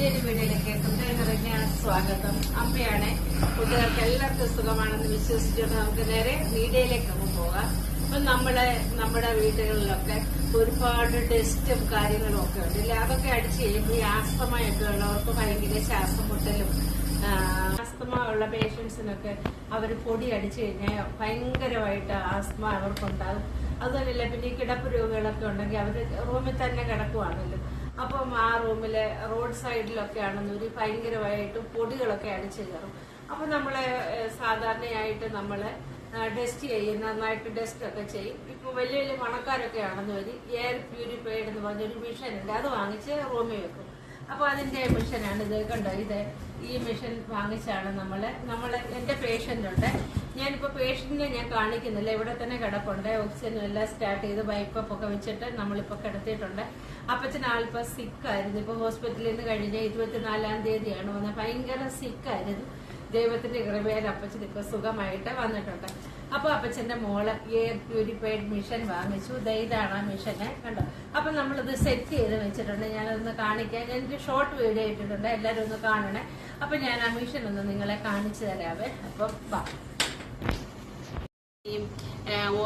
പുതിയൊരു വീഡിയോയിലേക്ക് ഹൃദയം നിറഞ്ഞ സ്വാഗതം. അമ്മയാണ്. കുട്ടികൾക്ക് എല്ലാവർക്കും സുഖമാണെന്ന് വിശ്വസിച്ചുകൊണ്ട് നമുക്ക് നേരെ വീഡിയോയിലേക്ക് അങ്ങ് പോകാം. അപ്പൊ നമ്മളെ നമ്മുടെ വീടുകളിലൊക്കെ ഒരുപാട് ടെസ്റ്റും കാര്യങ്ങളും ഒക്കെ ഉണ്ട്. ഇല്ല? അതൊക്കെ അടിച്ച് കഴിയുമ്പോൾ ഈ ആസ്തമയൊക്കെ ഉള്ളവർക്ക് ഭയങ്കര ശ്വാസം മുട്ടലും ആസ്തമ ഉള്ള പേഷ്യൻസിനൊക്കെ അവർ പൊടി അടിച്ചു കഴിഞ്ഞാൽ ഭയങ്കരമായിട്ട് ആസ്മ അവർക്കുണ്ടാകും. അതുതന്നെയല്ല പിന്നെ ഈ കിടപ്പ് രോഗികളൊക്കെ ഉണ്ടെങ്കിൽ അവർ റൂമിൽ തന്നെ കിടക്കുവാണല്ലോ. അപ്പം ആ റൂമിലെ റോഡ് സൈഡിലൊക്കെ ആണെന്ന് ഒരു ഭയങ്കരമായിട്ട് പൊടികളൊക്കെ അടിച്ചു കയറും അപ്പം നമ്മളെ സാധാരണയായിട്ട് നമ്മളെ ഡസ്റ്റ് ചെയ്യും നന്നായിട്ട് ഡസ്റ്റ് ഒക്കെ ചെയ്യും. ഇപ്പൊ വലിയ വലിയ പണക്കാരൊക്കെ ആണെന്ന് വരും എയർ പ്യൂരിഫൈഡ് എന്ന് പറഞ്ഞൊരു മിഷൻ ഉണ്ട്. അത് വാങ്ങിച്ച് റൂമിൽ വെക്കും. അപ്പൊ അതിന്റെ മിഷനാണ് ഇത് കണ്ടോ? ഇത് ഈ മിഷൻ വാങ്ങിച്ചാണ് നമ്മൾ നമ്മൾ എന്റെ പേഷ്യന്റ് ഉണ്ട് ഞാനിപ്പോ പേഷ്യന്റിനെ ഞാൻ കാണിക്കുന്നില്ല. ഇവിടെ തന്നെ കിടപ്പുണ്ട്. ഓക്സിജൻ എല്ലാം സ്റ്റാർട്ട് ചെയ്ത് ബൈക്കപ്പ് ഒക്കെ വെച്ചിട്ട് നമ്മളിപ്പോ കിടത്തിയിട്ടുണ്ട്. അപ്പച്ചൻ അല്പം സിക്കായിരുന്നു ഇപ്പൊ ഹോസ്പിറ്റലിൽ നിന്ന് കഴിഞ്ഞ ഇരുപത്തിനാലാം തീയതിയാണ് വന്നത്. ഭയങ്കര സിക്കായിരുന്നു ദൈവത്തിന്റെ കൃപയാൽ അപ്പച്ചൻ ഇപ്പൊ സുഖമായിട്ട് വന്നിട്ടുണ്ട്. അപ്പൊ അപ്പച്ചന്റെ മോൾ എയർ പ്യൂരിഫൈഡ് മിഷൻ വാങ്ങിച്ചു ഇതാണ് ആ മിഷന് കണ്ടോ? അപ്പൊ നമ്മളിത് സെറ്റ് ചെയ്ത് വെച്ചിട്ടുണ്ട്. ഞാനതൊന്ന് കാണിക്കാൻ എനിക്ക് ഷോർട്ട് വീഡിയോ ഇട്ടിട്ടുണ്ട്. എല്ലാരും ഒന്ന് കാണണേ. അപ്പൊ ഞാൻ ആ മിഷൻ ഒന്ന് നിങ്ങളെ കാണിച്ചു തരാവേ. അപ്പൊ ഈ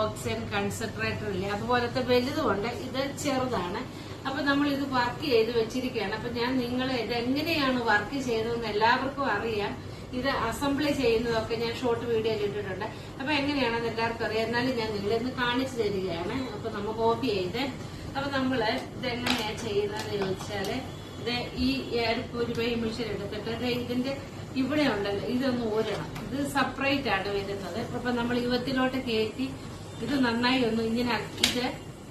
ഓക്സിജൻ കൺസെൻട്രേറ്റർ ഇല്ല? അതുപോലത്തെ വലുതുമുണ്ട് ഇത് ചെറുതാണ്. അപ്പൊ നമ്മൾ ഇത് വർക്ക് ചെയ്ത് വെച്ചിരിക്കുകയാണ്. അപ്പൊ ഞാൻ നിങ്ങൾ ഇത് എങ്ങനെയാണ് വർക്ക് ചെയ്തതെന്ന് എല്ലാവർക്കും അറിയാം. ഇത് അസംബിൾ ചെയ്യുന്നതൊക്കെ ഞാൻ ഷോർട്ട് വീഡിയോയിൽ ഇട്ടിട്ടുണ്ട്. അപ്പൊ എങ്ങനെയാണെന്ന് എല്ലാവർക്കും അറിയാം. എന്നാലും ഞാൻ നിങ്ങളെ ഒന്ന് കാണിച്ചു തരികയാണ്. അപ്പൊ നമുക്ക് കോപ്പി ചെയ്ത്. അപ്പൊ നമ്മൾ ഇതെങ്ങനെയാ ചെയ്യുന്നതെന്ന് ചോദിച്ചാൽ ഇത് ഈ എയർ പ്യൂരിഫൈ മിഷൻ എടുത്തിട്ട് ഇതിന്റെ ഇവിടെ ഉണ്ടല്ലോ ഇതൊന്ന് ഊരണം. ഇത് സെപ്പറേറ്റ് ആണ് വരുന്നത്. അപ്പൊ നമ്മൾ യുവത്തിലോട്ട് കയറ്റി ഇത് നന്നായി ഒന്ന് ഇങ്ങനെ ഇത്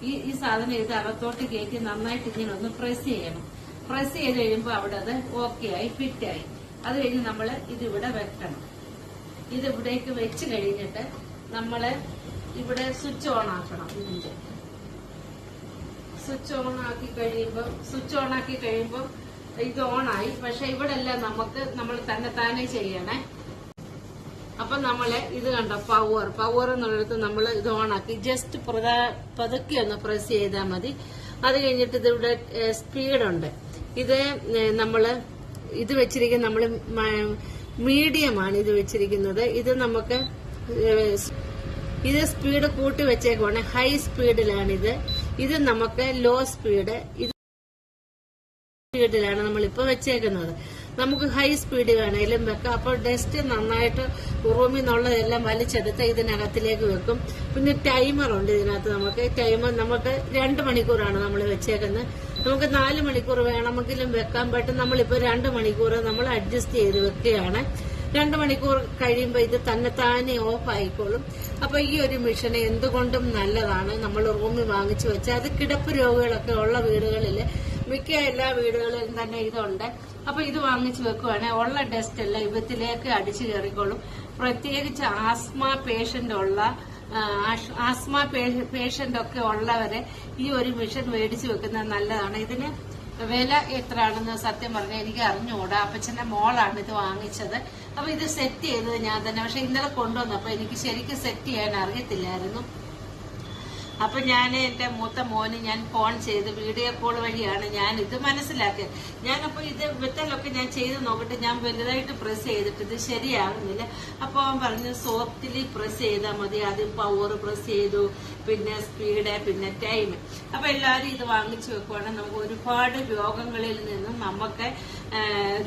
ഈ ഈ സാധനം ഇത് അകത്തോട്ട് കയറ്റി നന്നായിട്ട് ഇങ്ങനെ ഒന്ന് പ്രസ് ചെയ്യണം. പ്രസ് ചെയ്ത് കഴിയുമ്പോൾ അവിടെ അത് ഓക്കെ ആയി ഫിറ്റ് ആയി. അത് കഴിഞ്ഞ് നമ്മൾ ഇതിവിടെ വെക്കണം. ഇത് ഇവിടേക്ക് വെച്ച് കഴിഞ്ഞിട്ട് നമ്മൾ ഇവിടെ സ്വിച്ച് ഓൺ ആക്കണം. ഇതിന്റെ സ്വിച്ച് ഓൺ ആക്കി കഴിയുമ്പോൾ സ്വിച്ച് ഓൺ ആക്കി കഴിയുമ്പോൾ ഇത് ഓൺ ആയി. പക്ഷെ ഇവിടെ എല്ലാം നമുക്ക് നമ്മൾ തന്നെ താനെ ചെയ്യണേ. അപ്പൊ നമ്മൾ ഇത് കണ്ട പവർ പവർ എന്നുള്ളിടത്ത് നമ്മൾ ഇത് ഓൺ ആക്കി. ജസ്റ്റ് പതുക്കെ ഒന്ന് പ്രസ് ചെയ്താൽ മതി. അത് കഴിഞ്ഞിട്ട് ഇതിവിടെ സ്പീഡുണ്ട് ഇത് നമ്മൾ ഇത് വെച്ചിരിക്കുന്ന നമ്മൾ മീഡിയമാണ് ഇത് വെച്ചിരിക്കുന്നത്. ഇത് നമുക്ക് ഇത് സ്പീഡ് കൂട്ടി വെച്ചേക്കുവാണ്. ഹൈ സ്പീഡിലാണിത്. ഇത് നമുക്ക് ലോ സ്പീഡ് ഇത് സ്പീഡിലാണ് നമ്മൾ ഇപ്പൊ വെച്ചേക്കുന്നത്. നമുക്ക് ഹൈ സ്പീഡ് വേണേലും വെക്കാം. അപ്പോൾ ഡസ്റ്റ് നന്നായിട്ട് റൂമിൽ നിന്നുള്ളതെല്ലാം വലിച്ചെടുത്ത് ഇതിനകത്തിലേക്ക് വെക്കും. പിന്നെ ടൈമർ ഉണ്ട് ഇതിനകത്ത് നമുക്ക്. ടൈമർ നമുക്ക് രണ്ട് മണിക്കൂറാണ് നമ്മൾ വെച്ചേക്കുന്നത്. നമുക്ക് നാല് മണിക്കൂർ വേണമെങ്കിലും വെക്കാൻ പറ്റും നമ്മളിപ്പോൾ രണ്ട് മണിക്കൂർ നമ്മൾ അഡ്ജസ്റ്റ് ചെയ്ത് വെക്കുകയാണ്. രണ്ട് മണിക്കൂർ കഴിയുമ്പോൾ ഇത് തന്നെ താനെ ഓഫ് ആയിക്കോളും. അപ്പൊ ഈ ഒരു മിഷൻ എന്തുകൊണ്ടും നല്ലതാണ്. നമ്മൾ റൂമിൽ വാങ്ങിച്ചു വെച്ചാൽ അത് കിടപ്പ് രോഗികളൊക്കെ ഉള്ള വീടുകളിൽ മിക്ക എല്ലാ വീടുകളിലും തന്നെ ഇതുണ്ട്. അപ്പൊ ഇത് വാങ്ങിച്ചു വെക്കുവാണെങ്കിൽ ഉള്ള ഡസ്റ്റ് എല്ലാം ഇവത്തിലേക്ക് അടിച്ചു കയറിക്കോളും. പ്രത്യേകിച്ച് ആസ്മ പേഷ്യന്റ് ഉള്ള ആസ്മ പേഷ്യന്റ് ഒക്കെ ഉള്ളവരെ ഈ ഒരു മിഷൻ മേടിച്ചു വെക്കുന്നത് നല്ലതാണ്. ഇതിന് വില എത്രയാണെന്ന് സത്യം പറഞ്ഞാൽ എനിക്ക് അറിഞ്ഞുകൂടാ. അപ്പച്ചന്റെ മോളാണ് ഇത് വാങ്ങിച്ചത്. അപ്പൊ ഇത് സെറ്റ് ചെയ്തത് ഞാൻ തന്നെ. പക്ഷെ ഇന്നലെ കൊണ്ടുവന്നപ്പോ എനിക്ക് ശരിക്കും സെറ്റ് ചെയ്യാൻ അറിയത്തില്ലായിരുന്നു. അപ്പൊ ഞാൻ എന്റെ മൂത്ത മോന് ഞാൻ ഫോൺ ചെയ്ത് വീഡിയോ കോൾ വഴിയാണ് ഞാൻ ഇത് മനസ്സിലാക്കിയത്. ഞാനപ്പോ ഇത് വിത്തലൊക്കെ ഞാൻ ചെയ്ത് നോക്കിട്ട് ഞാൻ വലുതായിട്ട് പ്രസ് ചെയ്തിട്ട് ഇത് ശരിയാകുന്നില്ല അപ്പൊ അവൻ പറഞ്ഞു സോഫ്റ്റ്ലി പ്രസ് ചെയ്താൽ മതി. ആദ്യം പവർ പ്രസ് ചെയ്തു. പിന്നെ സ്പീഡ് പിന്നെ ടൈം അപ്പൊ എല്ലാവരും ഇത് വാങ്ങിച്ചു വെക്കുവാണെങ്കിൽ നമുക്ക് ഒരുപാട് രോഗങ്ങളിൽ നിന്നും നമുക്ക്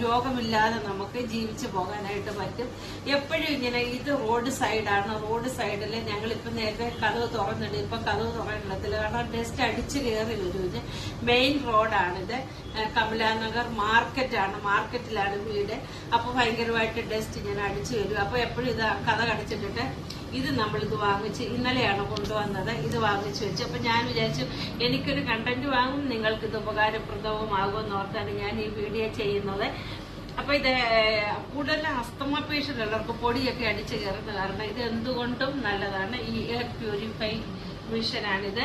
രോഗമില്ലാതെ നമുക്ക് ജീവിച്ചു പോകാനായിട്ട് പറ്റും. എപ്പോഴും ഇങ്ങനെ ഇത് റോഡ് സൈഡാണ്. റോഡ് സൈഡിൽ ഞങ്ങളിപ്പോൾ നേരത്തെ കഥവ് തുറന്നിട്ട് ഇപ്പം കഥവ് തുറന്നിടത്തില്ല. കാരണം ഡസ്റ്റ് അടിച്ച് കയറി വരും മെയിൻ റോഡാണിത് കമലാനഗർ മാർക്കറ്റാണ്. മാർക്കറ്റിലാണ് വീട്. അപ്പോൾ ഭയങ്കരമായിട്ട് ഡസ്റ്റ് ഇങ്ങനെ അടിച്ചു വരും. അപ്പോൾ എപ്പോഴും ഇത് കഥ കടിച്ചിട്ടിട്ട് ഇത് നമ്മളിത് വാങ്ങിച്ച് ഇന്നലെയാണ് കൊണ്ടുവന്നത്. ഇത് വാങ്ങിച്ചു വെച്ചു. അപ്പം ഞാൻ വിചാരിച്ചു എനിക്കൊരു കണ്ടന്റ് വാങ്ങും. നിങ്ങൾക്കിത് ഉപകാരപ്രദവുമാകുമെന്ന് ഓർത്താണ് ഞാൻ ഈ വീഡിയോ ചെയ്യുന്നത് അപ്പൊ ഇത് കൂടുതൽ അസ്തമ പേഷ്യന്റ് ഉള്ളവർക്ക് പൊടിയൊക്കെ അടിച്ച് കയറുന്ന കാരണം ഇത് എന്തുകൊണ്ടും നല്ലതാണ്. ഈ എയർ പ്യൂരിഫൈ മിഷനാണിത്.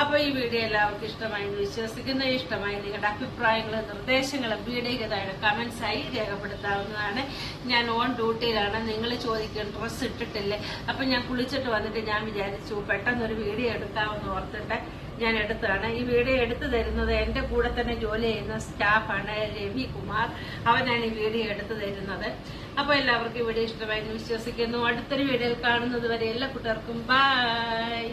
അപ്പൊ ഈ വീഡിയോ എല്ലാവർക്കും ഇഷ്ടമായി എന്ന് വിശ്വസിക്കുന്നു. ഇഷ്ടമായി നിങ്ങളുടെ അഭിപ്രായങ്ങളും നിർദ്ദേശങ്ങളും വീഡിയോയ്ക്ക് താഴെ ആയി രേഖപ്പെടുത്താവുന്നതാണ്. ഞാൻ ഓൺ ഡ്യൂട്ടിയിലാണ്. നിങ്ങൾ ചോദിക്കുക ഡ്രസ്സ് ഇട്ടിട്ടില്ലേ? അപ്പൊ ഞാൻ കുളിച്ചിട്ട് വന്നിട്ട് ഞാൻ വിചാരിച്ചു പെട്ടെന്നൊരു വീഡിയോ എടുക്കാമെന്ന് ഓർത്തിട്ട് ഞാൻ എടുത്തതാണ്. ഈ വീഡിയോ എടുത്തു തരുന്നത് എന്റെ കൂടെ തന്നെ ജോലി ചെയ്യുന്ന സ്റ്റാഫാണ് രവി കുമാർ. അവനാണ് ഈ വീഡിയോ എടുത്തു തരുന്നത്. അപ്പോൾ എല്ലാവർക്കും ഈ വീഡിയോ ഇഷ്ടമായി വിശ്വസിക്കുന്നു. അടുത്തൊരു വീഡിയോയിൽ കാണുന്നത് വരെ എല്ലാ കൂട്ടുകാർക്കും ബൈ